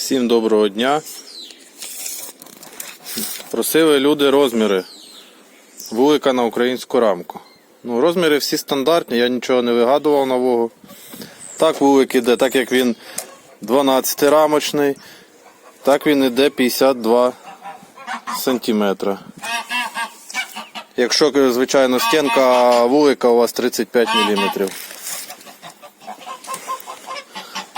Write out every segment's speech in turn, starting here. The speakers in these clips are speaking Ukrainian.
Всім доброго дня. Просили люди розміри. Вулика на українську рамку. Ну, розміри всі стандартні, я нічого не вигадував нового. Так вулик іде, так як він 12 рамочний, так він іде 52 сантиметра. Якщо, звичайно, стінка вулика у вас 35 мм.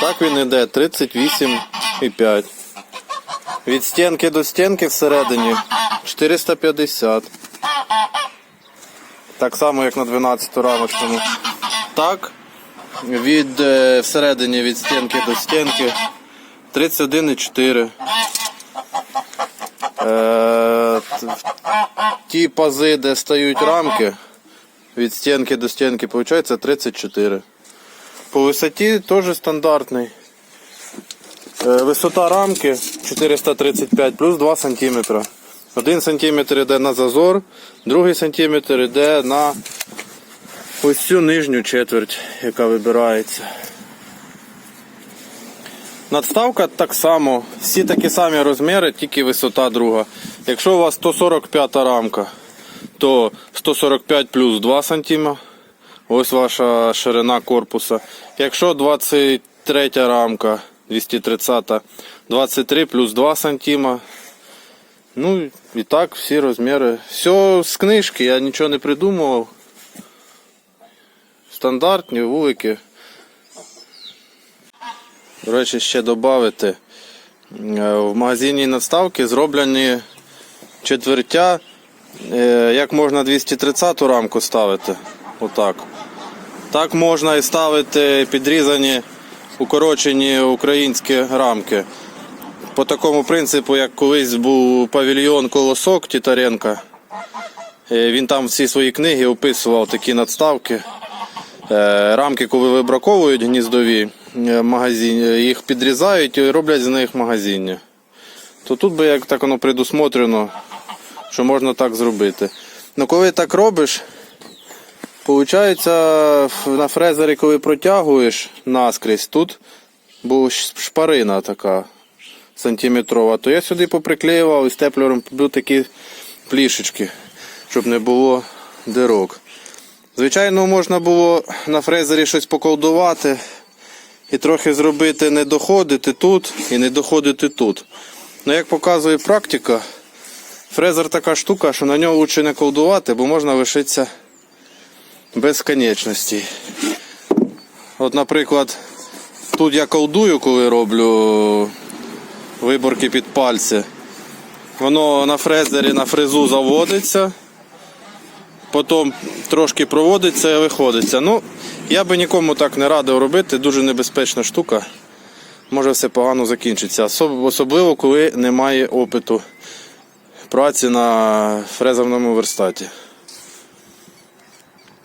Так він іде 38,5. Від стінки до стінки всередині 450. Так само, як на 12 рамочному. Так, від е, всередині від стінки до стінки 31,4. Е, ті пази, де стають рамки, від стінки до стінки, виходить 34. По висоті теж стандартний. Е, Висота рамки 435 плюс 2 см. Один сантиметр йде на зазор, другий сантиметр йде на ось цю нижню четверть, яка вибирається. Надставка так само, всі такі самі розміри, тільки висота друга. Якщо у вас 145 рамка, то 145 плюс 2 см. Ось ваша ширина корпуса. Якщо 23 рамка, 230, 23 плюс 2 см. Ну і так, всі розміри. Все з книжки, я нічого не придумував. Стандартні вулики. До речі, ще додати. В магазині надставки зроблені четвертя, е, як можна 230 рамку ставити. Отак. Так можна і ставити підрізані укорочені українські рамки. По такому принципу, як колись був павільйон Колосок Тітаренка. Е, Він там всі свої книги описував такі надставки. Е, Рамки, коли вибраковують гніздові е, магазин, е, їх підрізають і роблять з них магазинні. То тут би як так воно предусмотрено, що можна так зробити. Ну коли так робиш, Получається, на фрезері, коли протягуєш наскрізь, тут була шпарина така сантиметрова, то я сюди поприклеював і степлером побив такі плішечки, щоб не було дирок. Звичайно, можна було на фрезері щось поколдувати і трохи зробити не доходити тут і не доходити тут. Ну, як показує практика, фрезер така штука, що на нього краще не колдувати, бо можна лишитися безконечності. От, наприклад, тут я колдую, коли роблю виборки під пальці. Воно на фрезері на фрезу заводиться, потім трошки проводиться і виходиться. Ну, я би нікому так не радив робити, дуже небезпечна штука. Може все погано закінчиться. Особливо, коли немає опиту праці на фрезерному верстаті.